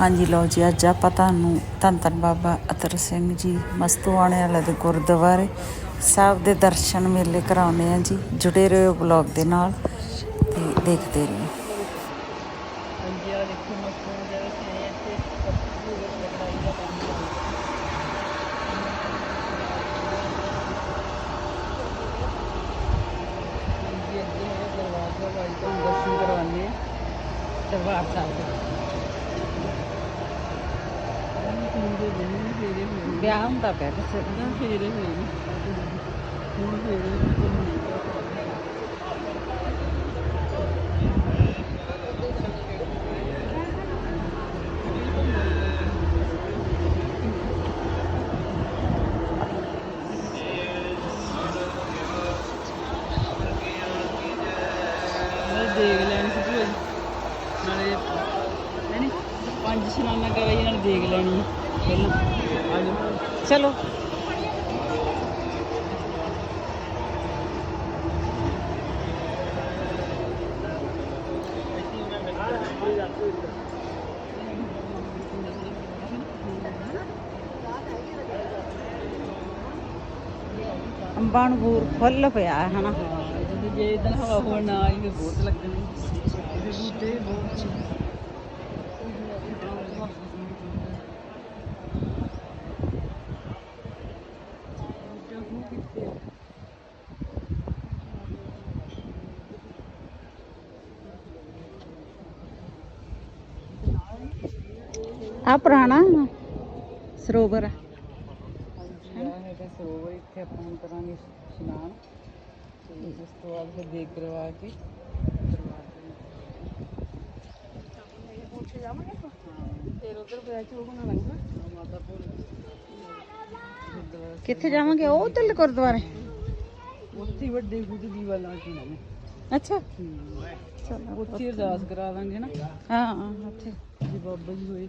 ਹਾਂਜੀ ਲਓ ਜੀ, ਅੱਜ ਆਪਾਂ ਤੁਹਾਨੂੰ ਧੰਨ ਧੰਨ ਬਾਬਾ ਅਤਰ ਸਿੰਘ ਜੀ, ਮਸਤੂਆਣੇ ਵਾਲੇ ਦੇ ਗੁਰਦੁਆਰੇ ਸਾਹਿਬ ਦੇ ਦਰਸ਼ਨ ਮੇਲੇ ਕਰਾਉਣੇ ਆ ਜੀ, ਜੁੜੇ ਰਹੋ ਬਲੌਗ ਦੇ ਨਾਲ ਤੇ ਦੇਖਦੇ ਰਹੋ ਹਾਂਜੀ ਆ ਦੇਖੋ ਮਸਤੋਂ ਦੇ ਵਿੱਚ ਨੇ ਇੱਥੇ ਕੱਪੂ ਵਿੱਚ ਲਗਾਈ ਦਾ ਕੰਮ ਦਰਬਾਰ ਸਾਹਿਬ ਦੇ ਵਿਆਹ ਹੁੰਦਾ ਪਿਆ ਕਿਸੇ ਦਾ ਫੇਰੇ ਹੋਏ ਨੇ। ਹੁਣ ਫੇਰੇ ਨਾਲੇ ਦੇਖ ਲੈਣੀ ਸੀ ਭੂਆ ਜੀ ਨਾਲੇ ਨਹੀਂ ਪੰਜ ਸ਼ਨਾਨਾ ਕਰਾਈ ਨਾਲ ਦੇਖ ਲੈਣੀ ਹੈ ਪਹਿਲਾਂ ਆ ਜਾਓ ਚਲੋ। ਅੰਬਾਂ ਨੂੰ ਬੂਰ ਫੁੱਲ ਪਿਆ ਹੈ ਹਨਾ। ਜੇ ਇਦਾਂ ਹਵਾ ਹੋਣ ਨਾ ਆਈ ਤੇ ਬਹੁਤ ਲੱਗਣੀ। ਇਹਦੇ ਬੂਟੇ ਬਹੁਤ ਆ ਪੁਰਾਣਾ ਸਰੋਵਰ। ਆ ਹੈਗਾ ਸਰੋਵਰ ਇੱਥੇ ਆਪਾਂ ਹੁਣ ਕਰਾਂਗੇ ਇਸ਼ਨਾਨ। ਤੇ ਉਸ ਤੋਂ ਬਾਅਦ ਫਿਰ ਦੇਖ ਕਰਵਾ ਕੇ ਫਿਰ ਉਧਰ ਬੈਠ ਉਹ ਬਣਾ ਲਾਂਗੇ ਮਾਤਾ ਪੁਰ ਕਿੱਥੇ ਜਾਵਾਂਗੇ? ਉਹ ਤੇ ਗੁਰਦੁਆਰੇ? ਉੱਥੇ ਵੱਡੇ ਦੀ ਵਾਲਾ ਕੀ ਨਾਮ ਹੈ। ਅੱਛਾ ਉੱਥੇ ਹੀ ਅਰਦਾਸ ਕਰਾ ਦਾਂਗੇ ਨਾ। ਹਾਂ ਹਾਂ ਉੱਥੇ। ਜੇ ਬਾਬਾ ਜੀ ਹੋਏ।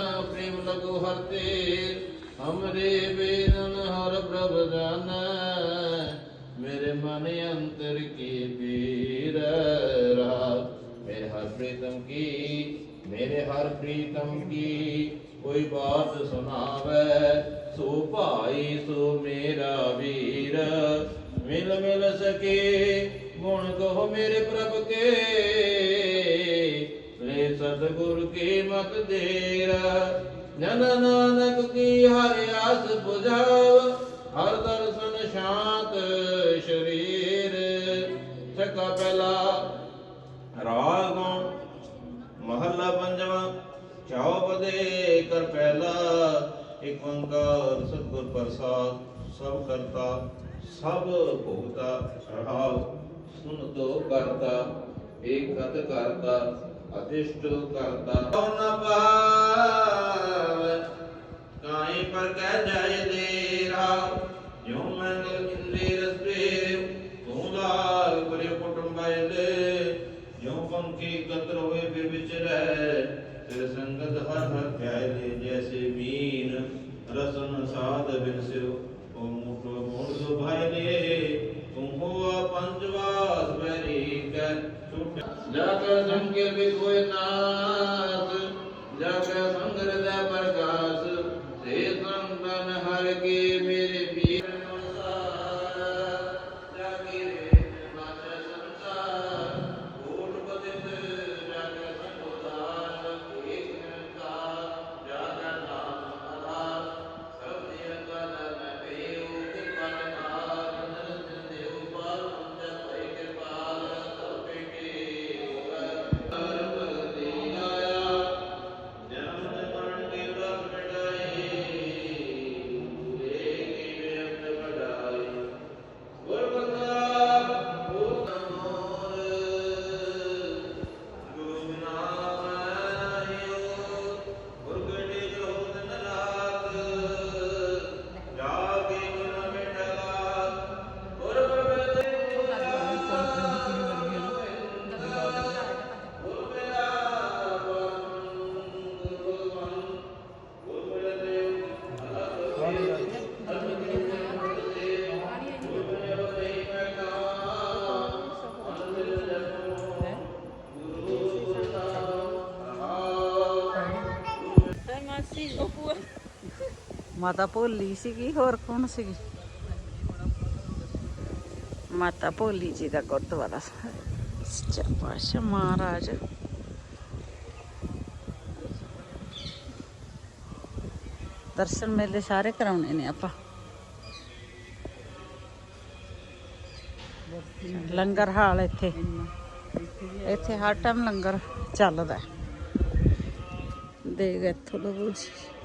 ਪ੍ਰੇਮ ਲਗੋ ਹਰਤੇ ਹਮਰੇ ਬੇਰਨ ਹਰ ਪ੍ਰਭ ਜਾਨ। ਮੇਰੇ ਮਨ ਅੰਤਰ ਕੀ ਬੀਰ ਮੇਰੇ ਹਰ ਪ੍ਰੀਤਮ ਕੀ, ਮੇਰੇ ਹਰ ਪ੍ਰੀਤਮ ਕੀ? ਕੋਈ ਬਾਤ ਸੁਣਾਵੇ, ਸੋ ਭਾਈ, ਸੋ ਮੇਰਾ ਵੀਰ। ਮਿਲ ਮਿਲ ਸਕੇ ਗੁਣ ਕੋ ਮੇਰੇ ਪ੍ਰਭ ਕੇ। ਸਤਿਗੁਰ ਕੀ ਮਕਦੇਰ ਜਨ ਨਾਨਕ ਕੀ ਹਰਿ ਆਸ 부ਝਾਵ ਹਰ ਦਰਸ਼ਨ ਸ਼ਾਂਤ ਸ਼ਰੀਰ। ਸਕਾ ਪਹਿਲਾ ਰਾਗੋਂ ਮਹੱਲਾ ਪੰਜਵਾਂ ਚੌਪਦੇ ਕਰ ਪਹਿਲਾ। ਇਕ ਓੰਕਾਰ ਸਤਿਗੁਰ ਪ੍ਰਸਾਦ, ਸਭ ਕਰਤਾ, ਸਭ ਭੋਗਤਾ, ਰਹਾਉ। ਸੁਨ ਤੋ ਕਰਤਾ ਏਕਤ ਕਰਤਾ। ਅਦਿਸ਼ਟ ਕਰਤਾ ਉਹ ਨ ਪਾਵੇ ਕਾਹੇ ਪਰ ਕਹਿ ਜਾਏ ਦੇਰਾ, ਜਿਉ ਮੰਗਲ ਇੰਦੇ ਰਸਵੇ ਤੂੰ ਲਾਲ ਬਰੇ ਕੁਟੰਬਾਏ ਦੇ ਜਿਉ ਪੰਖੀ ਕਤਰ ਹੋਏ ਫਿਰ ਵਿਚ ਰਹਿ, ਤੇਰੇ ਸੰਗਤ ਹਰ ਹਰ ਕਹਿ ਦੇ ਜੈਸੇ ਮੀਨ, ਰਸਨ ਸਾਧ ਬਿਨ ਸਿਉ ਉਹ ਮੁਖ ਮੋੜ ਸੁਭਾਏ ਦੇ। ਜਾ ਕੈ ਸੰਕਿਰ ਵੀ ਕੋਈ ਨਾਸ ਜਾ ਕੇ ਸੰਗਰ ਦਾ ਪ੍ਰਕਾਸ਼ ਸੇ ਸੰਤਨ ਹਰ ਕੇ ਮਾਤਾ ਭੋਲੀ ਸੀਗੀ, ਹੋਰ ਕੌਣ ਸੀਗੀ? ਮਾਤਾ ਭੋਲੀ ਜੀ ਦਾ ਗੁਰਦੁਆਰਾ ਸੱਚਾ ਪਾਤਸ਼ਾਹ ਮਹਾਰਾਜ। ਦਰਸ਼ਨ ਮੇਲੇ ਸਾਰੇ ਕਰਾਉਣੇ ਨੇ ਆਪਾਂ। ਲੰਗਰ ਹਾਲ ਇੱਥੇ। ਇੱਥੇ ਹਰ ਟਾਈਮ ਲੰਗਰ ਚੱਲਦਾ। ਹੈ। ਦੇਖ ਇੱਥੋਂ ਲਵੋ ਜੀ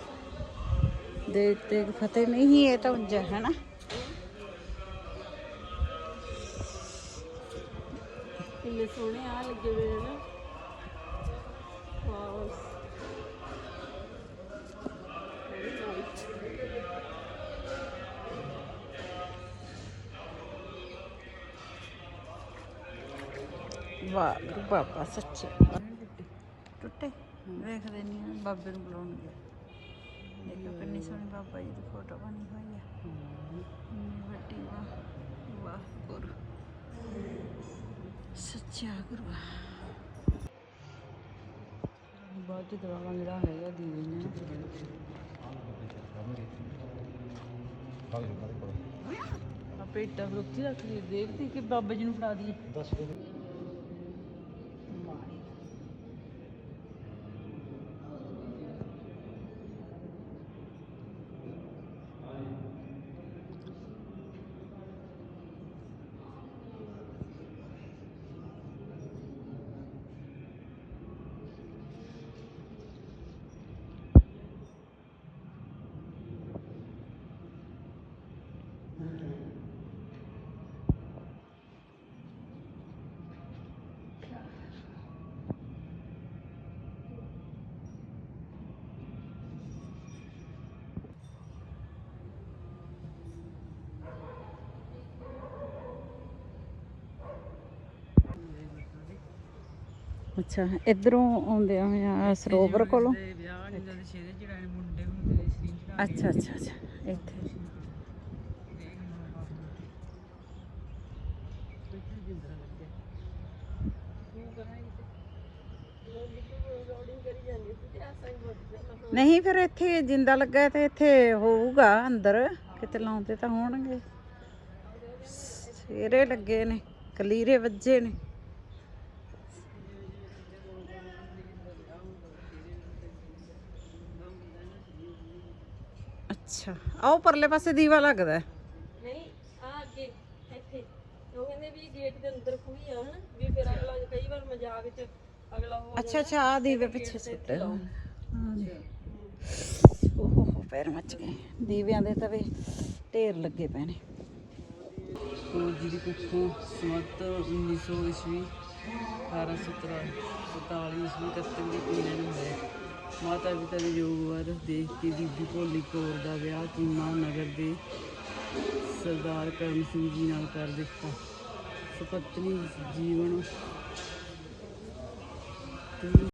ਫਤਿਹ ਨਹੀਂ ਇਹ ਤਾਂ ਉਂਝ ਹੈ ਨਾ। ਕਿੰਨੇ ਸੋਹਣੇ ਆ ਲੱਗੇ ਹੋਏ ਨਾ। ਵਾਓ। ਵਾਹ ਬਾਬਾ ਸੱਚੇ। ਟੁੱਟੇ ਵੇਖਦੇ ਨਹੀਂ ਆ, ਬਾਬੇ ਨੂੰ ਬੁਲਾਉਣਗੇ ਦੇਖੋ ਕਿੰਨੀ ਸੋਹਣੀ ਬਾਬਾ ਜੀ ਦੀ ਫੋਟੋ ਬਣੀ ਹੋਈ ਹੈ ਇੰਨੀ ਵੱਡੀ ਵਾਹ ਵਾਹ ਗੁਰੂ ਸੱਚਾ ਗੁਰੂ ਬਾਅਦ ਚ ਦਵਾਵਾਂ ਜਿਹੜਾ ਹੈਗਾ ਦੀਵੇ ਨੇ। ਆ ਪੇਟਾ ਫਿਰ ਉੱਥੇ ਰੱਖ ਲਈ ਦੇਖਦੀ ਕਿ ਬਾਬਾ ਜੀ ਨੂੰ ਫੜਾ ਦਈਏ। ਅੱਛਾ ਇਧਰੋਂ ਆਉਂਦੇ ਆ ਸਰੋਵਰ ਕੋਲੋਂ? ਅੱਛਾ ਅੱਛਾ ਅੱਛਾ ਇੱਥੇ। ਨਹੀਂ ਫਿਰ ਇੱਥੇ ਜਿੰਦਾ ਲੱਗਾ ਤੇ ਇੱਥੇ ਹੋਊਗਾ ਅੰਦਰ ਕਿਤੇ ਲਾਉਂਦੇ ਤਾਂ ਹੋਣਗੇ। ਸੇਰੇ ਲੱਗੇ ਨੇ ਕਲੀਰੇ ਵੱਜੇ ਨੇ। ਅੱਛਾ। ਆਓ ਪਰਲੇ ਪਾਸੇ ਦੀਵਾ ਲੱਗਦਾ ਹੈ। ਨਹੀਂ ਆ ਅੱਗੇ ਇੱਥੇ। ਉਹ ਕਹਿੰਦੇ ਵੀ ਗੇਟ ਦੇ ਅੰਦਰ ਖੂਹੀ ਆ ਹਨਾ ਵੀ ਫਿਰ ਅਗਲਾ ਕਈ ਵਾਰ ਮਜ਼ਾਕ ਚ ਅਗਲਾ ਹੋ ਅੱਛਾ ਅੱਛਾ ਆ ਦੀਵੇ ਪਿੱਛੇ ਸੁੱਟੇ। ਹੋਏ। ਹਾਂ। ਓਹ ਹੋ ਪੈਰ ਮੱਚ ਗਏ। ਦੀਵਿਆਂ ਦੇ ਤਾਂ ਵੀ ਢੇਰ ਲੱਗੇ ਪਏ ਨੇ। ਕੌਰ ਜੀ ਦੀ ਕੁੱਖੋਂ ਸਮਤ 1900 ਈਸਵੀ 1817 47 ਈਸਵੀ ਕੱਤਕ ਦੀ ਕੁੜੀ ਨੂੰ ਹੋਇਆ ਮਾਤਾ ਪਿਤਾ ਦੇ ਯੋਗ ਵਰ ਦੇਖ ਕੇ ਬੀਬੀ ਭੋਲੀ ਕੌਰ ਦਾ ਵਿਆਹ ਚੀਮਾ ਨਗਰ ਦੇ ਸਰਦਾਰ ਕਰਮ ਸਿੰਘ ਜੀ ਨਾਲ ਕਰ ਦਿੱਤਾ। ਸੁਪਤਨੀ ਜੀਵਨ